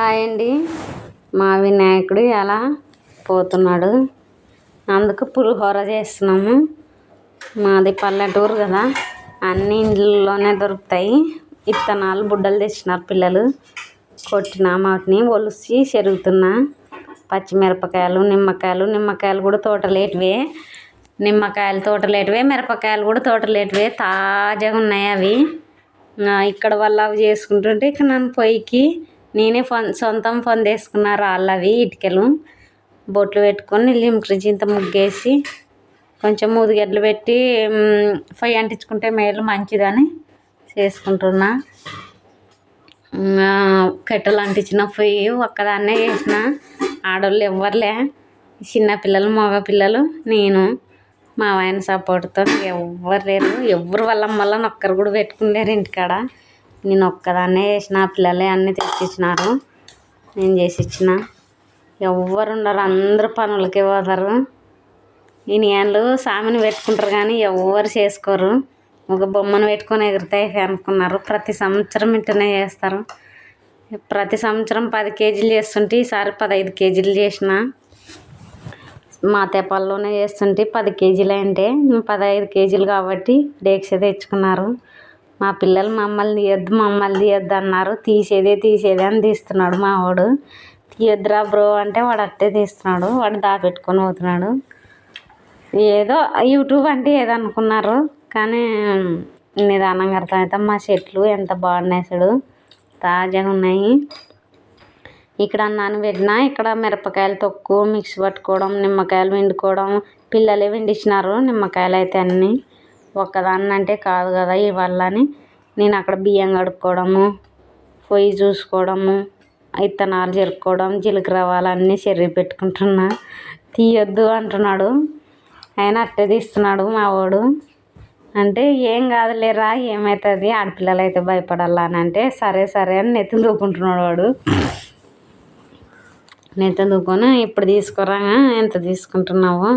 Hi అండి. మా వినాయకుడు ఎలా పోతున్నాడు? అందుకు పులిహోర చేస్తున్నాము. మాది పల్లెటూరు కదా. అన్ని ఇండ్లలోనే దొరుకుతాయి. విత్తనాలు బుడ్డలు తెచ్చినారు పిల్లలు. కొట్టిన వాటిని ఒలిసి చెరుగుతున్నా. పచ్చిమిరపకాయలు నిమ్మకాయలు నిమ్మకాయలు కూడా తోటలేటివే. నిమ్మకాయలు తోటలేటివే మిరపకాయలు కూడా తోటలేటివే. తాజాగా ఉన్నాయి అవి ఇక్కడ వాళ్ళు అవి చేసుకుంటుంటే ఇక్కడ నన్ను పొయ్యికి నేనే ఫోన్ సొంతం పొందేసుకున్న రాళ్ళు అవి ఇటుకలు బొట్లు పెట్టుకొని లింక్రిచి ఇంత ముగ్గేసి కొంచెం మూదిగడ్డలు పెట్టి పొయ్యి అంటించుకుంటే మేలు మంచిదని చేసుకుంటున్నా. కట్టెలు అంటించిన పొయ్యి ఒక్కదాన్నే చేసిన ఆడవాళ్ళు ఎవ్వరులే. చిన్నపిల్లలు మగపిల్లలు నేను మా ఆయన సపోర్ట్తో ఎవ్వరు లేరు. ఎవరు వాళ్ళ మళ్ళీ ఒక్కరు కూడా పెట్టుకునేరు ఇంటికాడ. నేను ఒక్కదాన్నే చేసిన పిల్లలే అన్నీ తెచ్చిచ్చినారు నేను చేసి ఇచ్చిన. ఎవ్వరు ఉండరు అందరూ పనులకే పోతారు. ఈ నేను సామిని పెట్టుకుంటారు కానీ ఎవ్వరు చేసుకోరు. ఒక బొమ్మను పెట్టుకొని ఎగురుతాయి అనుకున్నారు. ప్రతి సంవత్సరం ఇట్టనే చేస్తారు. ప్రతి సంవత్సరం పది కేజీలు చేస్తుంటే ఈసారి పదహైదు కేజీలు చేసిన. మా తెప్పల్లోనే చేస్తుంటే పది కేజీలు అంటే పదహైదు కేజీలు కాబట్టి డేక్ష తెచ్చుకున్నారు. మా పిల్లలు మమ్మల్ని తీయొద్దు మమ్మల్ని తీయొద్దు అన్నారు. తీసేదే తీసేదే అని తీస్తున్నాడు మా వాడు. తీయొద్దురా బ్రో అంటే వాడు అట్టే తీస్తున్నాడు. వాడు దాపెట్టుకొని పోతున్నాడు. ఏదో యూట్యూబ్ అంటే ఏదో అనుకున్నారు కానీ నిదానంగా అర్థమవుతాం మా చెట్లు ఎంత బాగున్నాయి తాజాగా ఉన్నాయి. ఇక్కడ అన్నాను పెట్టినా ఇక్కడ మిరపకాయలు తొక్కు మిక్సీ పట్టుకోవడం నిమ్మకాయలు విండుకోవడం పిల్లలే పిండిచ్చినారు నిమ్మకాయలు అయితే అన్నీ. ఒక్కదాన్ని అంటే కాదు కదా ఇవాళ అని నేను అక్కడ బియ్యం కడుక్కోవడము పొయ్యి చూసుకోవడము విత్తనాలు చెరుక్కోవడం జీలకర్ర అన్నీ చెరిగి పెట్టుకుంటున్నా. తీయొద్దు అంటున్నాడు. ఆయన అట్టే తీస్తున్నాడు మా వాడు. అంటే ఏం కాదులేరా ఏమవుతుంది ఆడపిల్లలు అయితే భయపడాలా అని అంటే సరే సరే అని నెత్తి దూకుంటున్నాడు వాడు. నెత్తి దూకొని ఇప్పుడు తీసుకురా ఎంత తీసుకుంటున్నావు?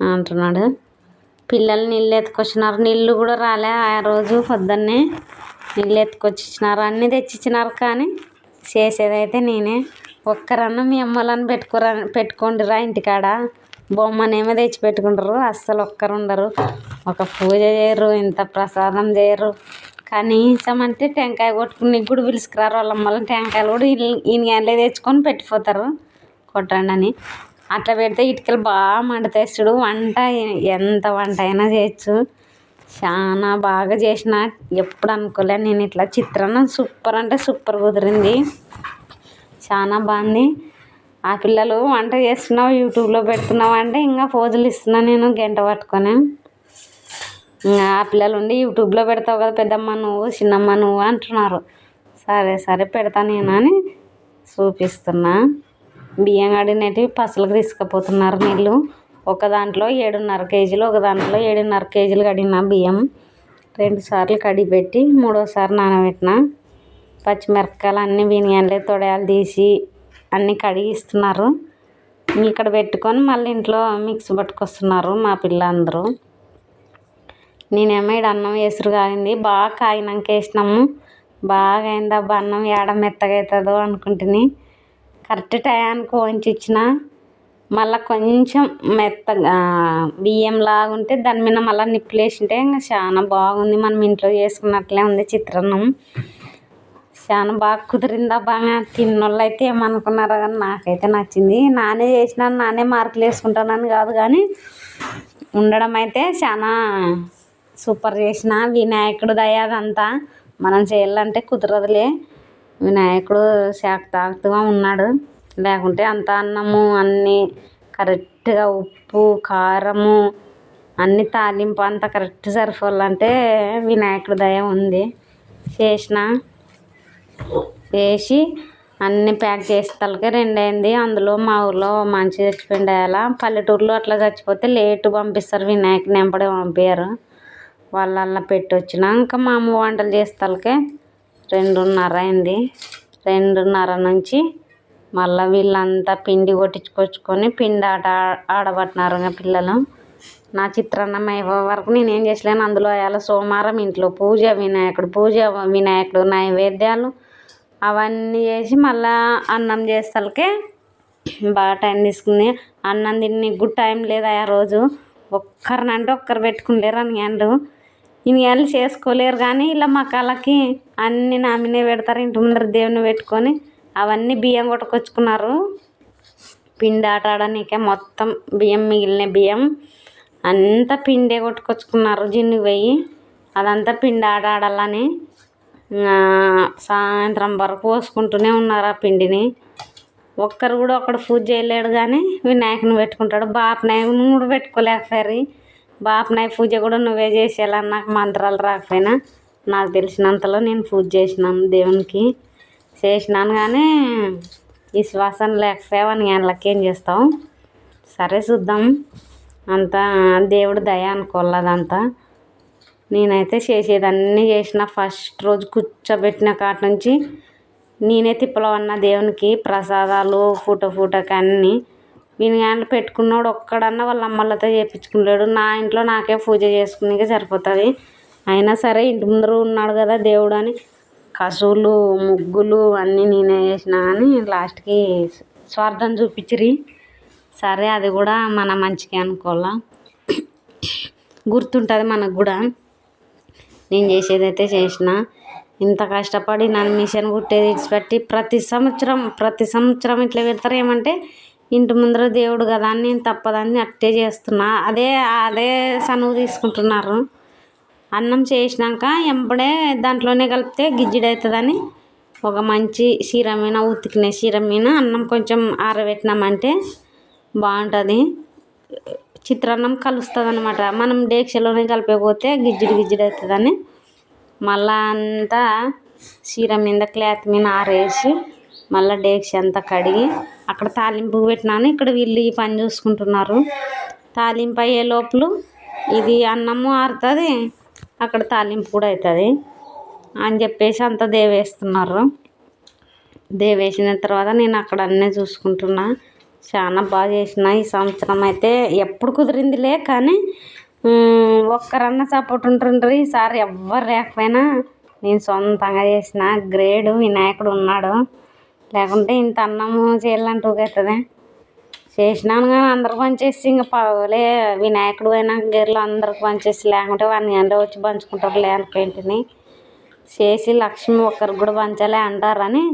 అంటున్నాడు. పిల్లలు నీళ్ళు ఎత్తుకొచ్చినారు. నీళ్ళు కూడా రాలే ఆ రోజు పొద్దున్నే. నీళ్ళు ఎత్తుకొచ్చినారు అన్నీ తెచ్చిచ్చినారు కానీ చేసేదైతే నేనే. ఒక్కరన్నా మీ అమ్మలను పెట్టుకోరా పెట్టుకోండిరా ఇంటికాడ. బొమ్మనేమో తెచ్చి పెట్టుకుంటారు. అస్సలు ఒక్కరు ఉండరు ఒక పూజ చేయరు ఇంత ప్రసాదం చేయరు. కనీసం అంటే టెంకాయ కొట్టుకుని కూడా పిలుచుకురారు వాళ్ళ మళ్ళీ టెంకాయలు కూడా ఈయన తెచ్చుకొని పెట్టిపోతారు. కొట్టండి అని అట్లా పెడితే ఇటుకలు బాగా మండుతాయి చూడు వంట ఎంత వంట అయినా చేయొచ్చు. చాలా బాగా చేసిన ఎప్పుడు అనుకోలే. నేను ఇట్లా చిత్రాన్నం సూపర్ అంటే సూపర్ కుదిరింది. చాలా బాగుంది. ఆ పిల్లలు వంట చేస్తున్నావు యూట్యూబ్లో పెడుతున్నావు అంటే ఇంకా పోజులు ఇస్తున్నా నేను గంట పట్టుకొని. ఆ పిల్లలు ఉండి యూట్యూబ్లో పెడతావు కదా పెద్దమ్మ నువ్వు చిన్నమ్మ నువ్వు అంటున్నారు. సరే సరే పెడతా నేను అని చూపిస్తున్నా. బియ్యం కడిగినవి పసలకు తీసుకుపోతున్నారు నీళ్ళు. ఒక దాంట్లో ఏడున్నర కేజీలు ఒక దాంట్లో ఏడున్నర కేజీలు కడిగిన బియ్యం. రెండు సార్లు కడిగి పెట్టి మూడోసారి నానబెట్టిన. పచ్చిమిరపకాయలు అన్నీ బినియాన్లే తొడయాలు తీసి అన్నీ కడిగి ఇస్తున్నారు ఇక్కడ పెట్టుకొని మళ్ళీ ఇంట్లో మిక్సీ పట్టుకొస్తున్నారు మా పిల్లలందరూ. నేనేమో ఇక్కడ అన్నం వేసురు కాగింది బాగా కాగినాక వేసినాము. బాగా అయిందబ్బా అన్నం ఏడ మెత్తగా అవుతుందో అనుకుంటుని కరెక్ట్ టయానికి వంచి ఇచ్చిన మళ్ళీ కొంచెం మెత్తగా బియ్యం లాగా ఉంటే దాని మీద మళ్ళీ నిప్పులు వేసింటే ఇంకా చాలా బాగుంది. మనం ఇంట్లో చేసుకున్నట్లే ఉంది చిత్రాన్నం. చాలా బాగా కుదిరిందా బాగా తిన్నోళ్ళు అయితే ఏమనుకున్నారో కానీ నాకైతే నచ్చింది. నానే చేసినాను నానే మార్కులు వేసుకుంటానని కాదు కానీ ఉండడం అయితే చాలా సూపర్ చేసిన. వినాయకుడు దయాదంతా మనం చేయాలంటే కుదరదులే. వినాయకుడు శాఖ తాకుతూగా ఉన్నాడు. లేకుంటే అంత అన్నము అన్నీ కరెక్ట్గా ఉప్పు కారము అన్ని తాలింపు అంతా కరెక్ట్ సరిపోవాలంటే వినాయకుడి దయ ఉంది. చేసిన చేసి అన్నీ ప్యాక్ చేసేతలకే రెండు అయింది అందులో మా ఊర్లో మంచి చచ్చిపోయింది అలా. పల్లెటూరులో అట్లా చచ్చిపోతే లేటు పంపిస్తారు. వినాయకుని వెంపడే పంపించారు వాళ్ళ పెట్టి పెట్టి వచ్చినాక మా అమ్మ వంటలు చేసేతలకే రెండున్నర అయింది. రెండున్నర నుంచి మళ్ళీ వీళ్ళంతా పిండి కొట్టించుకొచ్చుకొని పిండి ఆట ఆడబట్టినారు ఇంకా పిల్లలు. నా చిత్రాన్నం అయ్యే వరకు నేనేం చేసలేను. అందులో ఇవాళ సోమవారం ఇంట్లో పూజ వినాయకుడు పూజ వినాయకుడు నైవేద్యాలు అవన్నీ చేసి మళ్ళా అన్నం చేస్తలకే బాగా టైం తీసుకుంది. అన్నం తిననీకి కూడా టైం లేదు ఆ రోజు. ఒక్కరినంటే ఒక్కరు పెట్టుకుంటారు అని అండు ఇనియాన్లు చేసుకోలేరు కానీ ఇలా మకాలకి అన్నీ నామినే పెడతారు. ఇంటి ముందర దేవుని పెట్టుకొని అవన్నీ బియ్యం కొట్టుకొచ్చుకున్నారు. పిండి ఆట ఆడనీకే మొత్తం బియ్యం మిగిలిన బియ్యం అంతా పిండే కొట్టుకొచ్చుకున్నారు. జిన్నుకి పోయి అదంతా పిండి ఆట ఆడాలని సాయంత్రం వరకు పోసుకుంటూనే ఉన్నారు ఆ పిండిని. ఒక్కరు కూడా ఒకడు పూజ చేయలేడు కానీ వినాయకుని పెట్టుకుంటాడు. బాపు నాయకుని కూడా పెట్టుకోలేకపోయారు బాపనాయ పూజ కూడా నువ్వే చేసేలా నాకు మంత్రాలు రాకపోయినా. నాకు తెలిసినంతలో నేను పూజ చేసినాను దేవునికి. చేసినాను కానీ విశ్వాసం లేకపోయావని వాళ్ళకి ఏం చేస్తావు? సరే చూద్దాం. అంతా దేవుడు దయ అనుకోలేదంతా నేనైతే చేసేదన్నీ చేసిన. ఫస్ట్ రోజు కూర్చోబెట్టిన కాటి నుంచి నేనే తిప్పలో ఉన్న దేవునికి. ప్రసాదాలు ఫోటో ఫోటోకి అన్నీ. వినిగాండ్లు పెట్టుకున్నోడు ఒక్కడన్నా వాళ్ళ అమ్మలతో చేయించుకున్నాడు నా ఇంట్లో నాకే పూజ చేసుకునేకే సరిపోతుంది. అయినా సరే ఇంటి ముందర ఉన్నాడు కదా దేవుడు అని కసువులు ముగ్గులు అన్నీ నేనే చేసినా కానీ లాస్ట్కి స్వార్థం చూపించిరి. సరే అది కూడా మన మంచిగా అనుకోవాలా? గుర్తుంటుంది మనకు కూడా. నేను చేసేదైతే చేసిన. ఇంత కష్టపడి నన్ను మిషన్ కుట్టేది విడిచిపెట్టి ప్రతి సంవత్సరం ప్రతి సంవత్సరం ఇట్లా పెడతారు. ఏమంటే ఇంటి ముందర దేవుడు కదా అని నేను తప్పదని అట్టే చేస్తున్నా. అదే అదే సనువు తీసుకుంటున్నారు. అన్నం చేసినాక ఎంబడే దాంట్లోనే కలిపితే గిజ్జిడవుతుందని ఒక మంచి చీర మీద ఉతికిన చీర మీద అన్నం కొంచెం ఆరబెట్టినామంటే బాగుంటుంది. చిత్రాన్నం కలుస్తుంది అనమాట మనం డేక్షలోనే కలిపేపోతే గిజ్జిడి గిజ్జిడి అవుతుందని మళ్ళా అంతా చీర మీద క్లాత్ మీద ఆరేసి మళ్ళీ డేక్ష అంతా కడిగి అక్కడ తాలింపు పెట్టినాను. ఇక్కడ వీళ్ళు ఈ పని చూసుకుంటున్నారు. తాలింపు అయ్యే లోపల ఇది అన్నము ఆరుతుంది అక్కడ తాలింపు కూడా అవుతుంది అని చెప్పేసి అంతా దేవేస్తున్నారు. దేవేసిన తర్వాత నేను అక్కడ అన్నీ చూసుకుంటున్నా. చాలా బాగా చేసిన ఈ సంవత్సరం అయితే ఎప్పుడు కుదిరిందిలే కానీ ఒక్కరన్నా సపోర్ట్ ఉంటుండ్రు. ఈసారి ఎవ్వరు లేకపోయినా నేను సొంతంగా చేసిన గ్రేడు వినాయకుడు ఉన్నాడు. లేకుంటే ఇంత అన్నము చేయాలంటే కదా చేసినాను కానీ అందరికి పనిచేసి ఇంక పగలే వినాయకుడు అయినా గేర్లు అందరికి పనిచేసి లేకుంటే వన్ గంటలో వచ్చి పంచుకుంటారు లే అనుకుంటుని చేసి లక్ష్మి ఒక్కరికి కూడా పంచాలి అంటారని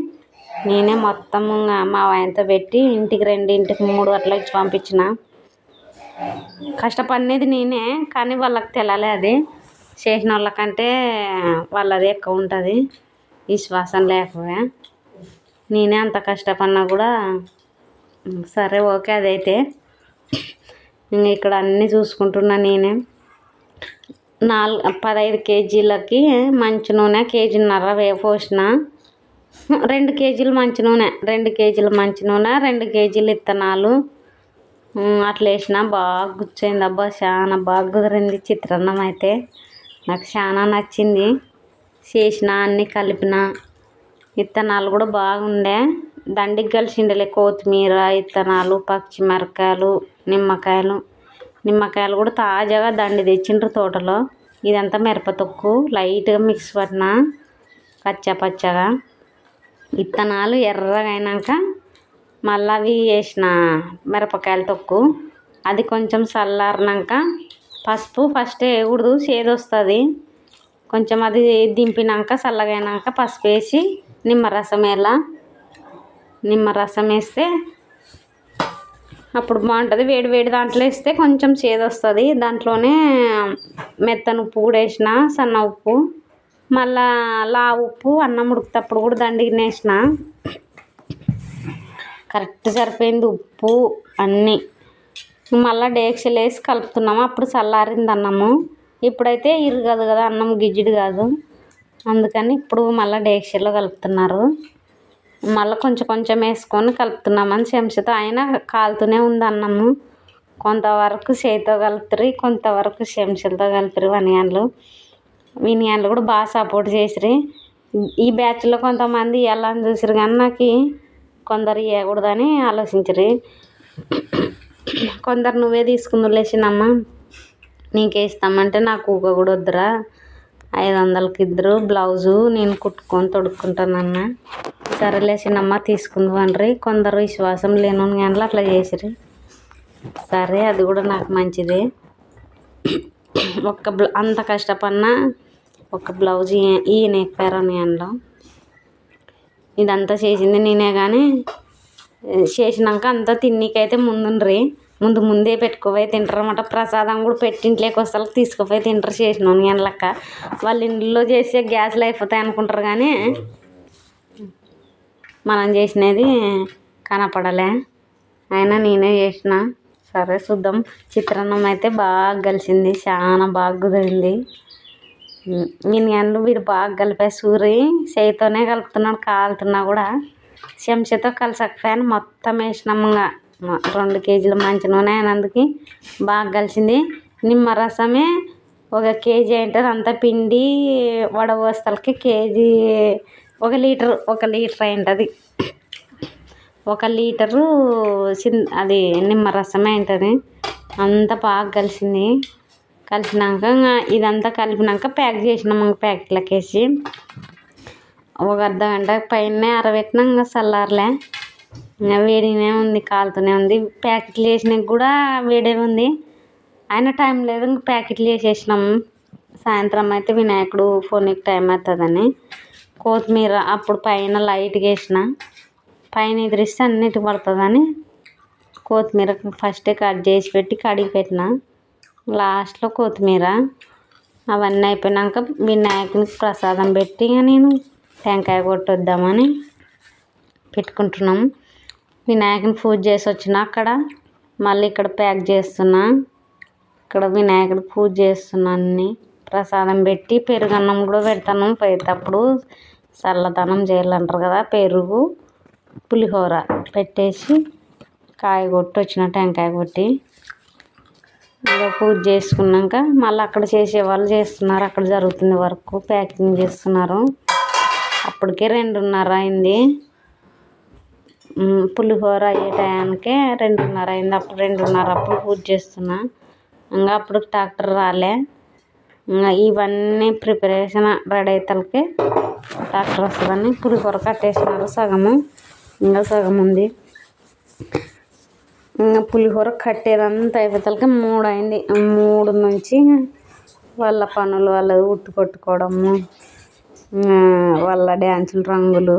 నేనే మొత్తం ఇంకా మా ఆయనతో పెట్టి ఇంటికి రెండు ఇంటికి మూడు అట్లా ఇచ్చి పంపించిన. కష్టపడినది నేనే కానీ వాళ్ళకి తెలాలి అది. చేసిన వాళ్ళకంటే వాళ్ళది ఎక్కువ ఉంటుంది. విశ్వాసం లేకపోయా. నేనే అంత కష్టపడినా కూడా సరే ఓకే అదైతే. నేను ఇక్కడ అన్నీ చూసుకుంటున్నా నేనే. నాలుగు పదహైదు కేజీలకి మంచి నూనె కేజీన్నర వే పోసిన. రెండు కేజీలు మంచి నూనె రెండు కేజీలు మంచి నూనె రెండు కేజీలు ఇత్తనాలు. అట్లా వేసిన బాగా గుచ్చింది అబ్బా చాలా బాగా కుదిరింది చిత్రాన్నం అయితే. నాకు చాలా నచ్చింది. చేసిన అన్నీ కలిపిన. విత్తనాలు కూడా బాగుండే. దండికి కలిసిండలే కొత్తిమీర విత్తనాలు పచ్చిమిరపకాయలు నిమ్మకాయలు. నిమ్మకాయలు కూడా తాజాగా దండి తెచ్చిండ్రు తోటలో. ఇదంతా మిరప తొక్కు లైట్గా మిక్స్ పట్టిన పచ్చ పచ్చగా. విత్తనాలు ఎర్రగా అయినాక మళ్ళీ అవి వేసిన మిరపకాయల తొక్కు. అది కొంచెం చల్లారినాక పసుపు ఫస్ట్ వేయకూడదు చేదు వస్తుంది కొంచెం అది దింపినాక చల్లగా పసుపు వేసి నిమ్మరసం నిమ్మ నిమ్మరసం వేస్తే అప్పుడు బాగుంటుంది. వేడి వేడి దాంట్లో వేస్తే కొంచెం చేదొస్తుంది. దాంట్లోనే మెత్తని ఉప్పు కూడా వేసిన సన్న ఉప్పు మళ్ళా లా ఉప్పు అన్నం ఉడికేటప్పుడు కూడా దండిగా వేసిన. కరెక్ట్ సరిపోయింది ఉప్పు అన్నీ. మళ్ళీ డేక్షలు వేసి కలుపుతున్నాము. అప్పుడు చల్లారింది అన్నము. ఇప్పుడైతే ఇరుగదు కదా అన్నం గిజ్జిడి కాదు. అందుకని ఇప్పుడు మళ్ళీ డేక్షలో కలుపుతున్నారు. మళ్ళీ కొంచెం కొంచెం వేసుకొని కలుపుతున్నామని చెంచాతో అయినా కాలుతూనే ఉంది అన్నము. కొంతవరకు చేతితో కలుపుతారు కొంతవరకు చెంచాలతో కలుపుతారు వనియాన్లు. వినియాన్లు కూడా బాగా సపోర్ట్ చేసిరి ఈ బ్యాచ్లో కొంతమంది ఇవ్వాలని చూసారు కానీ నాకు కొందరు ఇవ్వకూడదని ఆలోచించరు కొందరు నువ్వే తీసుకుందులే నీకే ఇస్తామంటే నాకు ఊక కూడా వద్దురా. ఐదు వందలకి ఇద్దరు బ్లౌజు నేను కుట్టుకొని తొడుక్కుంటానన్న. సరేలే చిన్నమ్మ తీసుకుందామండ్రి కొందరు విశ్వాసం లేను కానీ అట్లా చేసిరి సరే అది కూడా నాకు మంచిదే. ఒక్క బ్ల అంత కష్టపడినా ఒక బ్లౌజ్ ఈయన ఎక్కారని అందులో ఇదంతా చేసింది నేనే కానీ చేసినాక అంతా తిన్నీకైతే ముందుండ్రి. ముందు ముందే పెట్టుకోపోయి తింటారు అనమాట ప్రసాదం కూడా పెట్టి ఇంట్లోకి వస్తారు తీసుకుపోయి తింటారు చేసినాను నేను వాళ్ళు వాళ్ళ ఇంట్లో చేసే గ్యాస్లు అయిపోతాయి అనుకుంటారు కానీ మనం చేసినది కనపడలే. అయినా నేనే చేసిన. సరే చూద్దాం. చిత్రాన్నం అయితే బాగా కలిసింది చాలా బాగా కుదిరింది. మినియాన్లు వీడు బాగా కలిపే సూరి చేయితోనే కలుపుతున్నాడు. కాలుతున్నా కూడా. చెంచాతో కలిసకపోయాను. మొత్తం వేసినాము రెండు కేజీల మంచి నూనె అయినందుకు బాగా కలిసింది. నిమ్మరసమే ఒక కేజీ ఉంటుంది అంత పిండి వడబోస్తలకి కేజీ ఒక లీటర్ ఒక లీటర్ అయి ఉంటుంది ఒక లీటరు చిన్ అది నిమ్మరసమే ఉంటుంది అంత బాగా కలిసింది. కలిసినాక ఇంకా ఇదంతా కలిపినాక ప్యాక్ చేసినాం ఇంక ప్యాకెట్లోకి వేసి ఒక అర్ధ గంట పైన అరబెట్టినాం ఇంకా చల్లారలే వేడిగానే ఉంది కాలుతూనే ఉంది. ప్యాకెట్లు వేసినాక కూడా వేడే ఉంది. అయినా టైం లేదు ఇంక ప్యాకెట్లు వేసేసినాం. సాయంత్రం అయితే వినాయకుడు ఫోన్కి టైం అవుతుందని. కొత్తిమీర అప్పుడు పైన లైట్గా వేసిన. పైన ఎదిరిస్తే అన్నిటి పడుతుందని కొత్తిమీర ఫస్టే కట్ చేసి పెట్టి కడిగి పెట్టిన. లాస్ట్లో కొత్తిమీర. అవన్నీ అయిపోయినాక వినాయకునికి ప్రసాదం పెట్టి నేను టెంకాయ కొట్టొద్దామని పెట్టుకుంటున్నాం. వినాయకుని పూజ చేసి వచ్చిన అక్కడ. మళ్ళీ ఇక్కడ ప్యాక్ చేస్తున్నా. ఇక్కడ వినాయకుడు పూజ చేస్తున్నా అన్ని. ప్రసాదం పెట్టి పెరుగన్నం కూడా పెడతాను. పోయేటప్పుడు చల్లదనం చేయాలంటారు కదా పెరుగు పులిహోర పెట్టేసి కాయ కొట్టి వచ్చిన టెంకాయ కొట్టి ఇంకా పూజ చేసుకున్నాక మళ్ళీ అక్కడ చేసే వాళ్ళు చేస్తున్నారు. అక్కడ జరుగుతుంది వర్క్ ప్యాకింగ్ చేస్తున్నారు. అప్పటికే రెండున్నర అయింది. పులిహోర అయ్యే టయానికే రెండున్నర అయింది. అప్పుడు రెండున్నర అప్పుడు పూజ చేస్తున్నా. ఇంకా అప్పుడు ట్రాక్టర్ రాలే. ఇంకా ఇవన్నీ ప్రిపరేషన్ రెడీ అవుతాలకే ట్రాక్టర్ వస్తుందని పులిహోర కట్టేసినారు సగము. ఇంకా సగం ఉంది. ఇంకా పులిహోర కట్టేదంతా అయిపోతాలకి మూడు అయింది. మూడు నుంచి వాళ్ళ పనులు వాళ్ళ ఉట్టు కొట్టుకోవడము వాళ్ళ డ్యాన్సులు రంగులు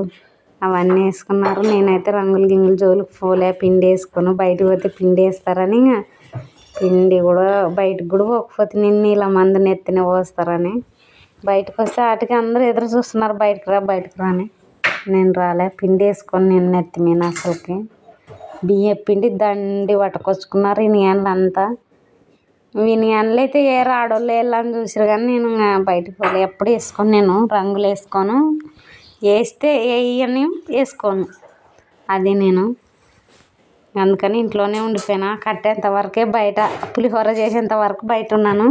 అవన్నీ వేసుకున్నారు. నేనైతే రంగులు గింగులు జోలికి పోలే. పిండి వేసుకొని బయటకు పోతే పిండి వేస్తారని ఇంకా పిండి కూడా బయటకు కూడా పోకపోతే నిన్ను ఇలా మందు నెత్తిన పోస్తారని. బయటకు వస్తే వాటికి అందరూ ఎదురు చూస్తున్నారు. బయటకు రా బయటకు రా అని. నేను రాలే. పిండి వేసుకొని నేను నెత్తి మీద అసలుకి. బియ్యం పిండి దండి పట్టుకొచ్చుకున్నారు ఇనియాన్లు అంతా వినియాన్లు అయితే ఏ ఆడోళ్ళు వెళ్ళని చూసారు కానీ నేను ఇంకా పోలే. ఎప్పుడు వేసుకొని నేను. రంగులు వేసుకోను. వేస్తే వేయని వేసుకోను. అది నేను అందుకని ఇంట్లోనే ఉండిపోయినా. కట్టేంత వరకే బయట పులిహోర చేసేంత వరకు బయట ఉన్నాను.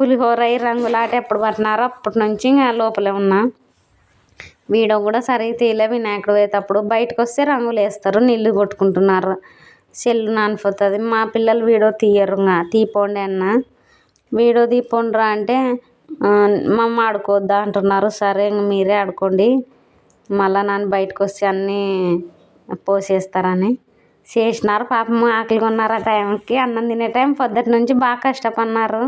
పులిహోర ఈ రంగులాట ఎప్పుడు పట్టినారో అప్పటి నుంచి ఇంకా లోపలే ఉన్నా. వీడో కూడా సరిగ్గా తీయలే. వినాయకుడు పోయేటప్పుడు బయటకు వస్తే రంగులు వేస్తారు నీళ్ళు కొట్టుకుంటున్నారు. సెల్లు నానిపోతుంది. మా పిల్లలు వీడియో తీయరు ఇంకా. తీపోండి అన్న. వీడియో తీపోండ్రా అంటే మమ్మ ఆడుకోవద్దా అంటున్నారు. సరే ఇంక మీరే ఆడుకోండి. మళ్ళా నన్ను బయటకు వచ్చి అన్నీ పోసేస్తారని చేసినారు. పాపం ఆకలిగా ఉన్నారు ఆ టైంకి. అన్నం తినే టైం పొద్దుటి నుంచి బాగా కష్టపడినారు.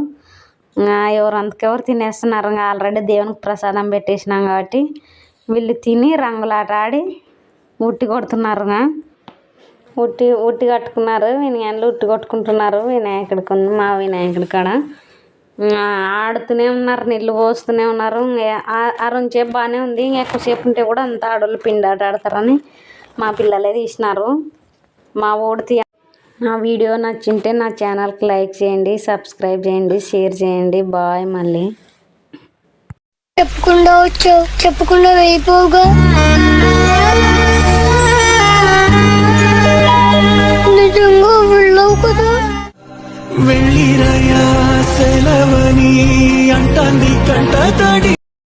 ఇంకా ఎవరు అంతకెవరు తినేస్తున్నారు. ఇంకా ఆల్రెడీ దేవునికి ప్రసాదం పెట్టేసినాం కాబట్టి వీళ్ళు తిని రంగులాట ఆడి ఉట్టి కొడుతున్నారు. ఉట్టి ఉట్టి కట్టుకున్నారు. వినయాన్లు ఉట్టి కొట్టుకుంటున్నారు. వినాయకుడికి మా వినాయకుడి కాడ. ఆడుతూనే ఉన్నారు నీళ్ళు పోస్తూనే ఉన్నారు. అరుంచేపు బాగానే ఉంది. ఎక్కువసేపు ఉంటే కూడా అంత ఆడోళ్ళు పిండాట ఆడతారని మా పిల్లలే తీసినారు. మా ఓడి తీ నా వీడియో నచ్చింటే నా ఛానల్కి లైక్ చేయండి సబ్స్క్రైబ్ చేయండి షేర్ చేయండి. బాయ్ మళ్ళీ. చెప్పకుండా వచ్చు చెప్పకుండా వెళ్ళిపోగా. నిజంగా వెళ్ళవు కదా. వెళ్ళిరాయా? సెలవని అంటాంది కంట తడి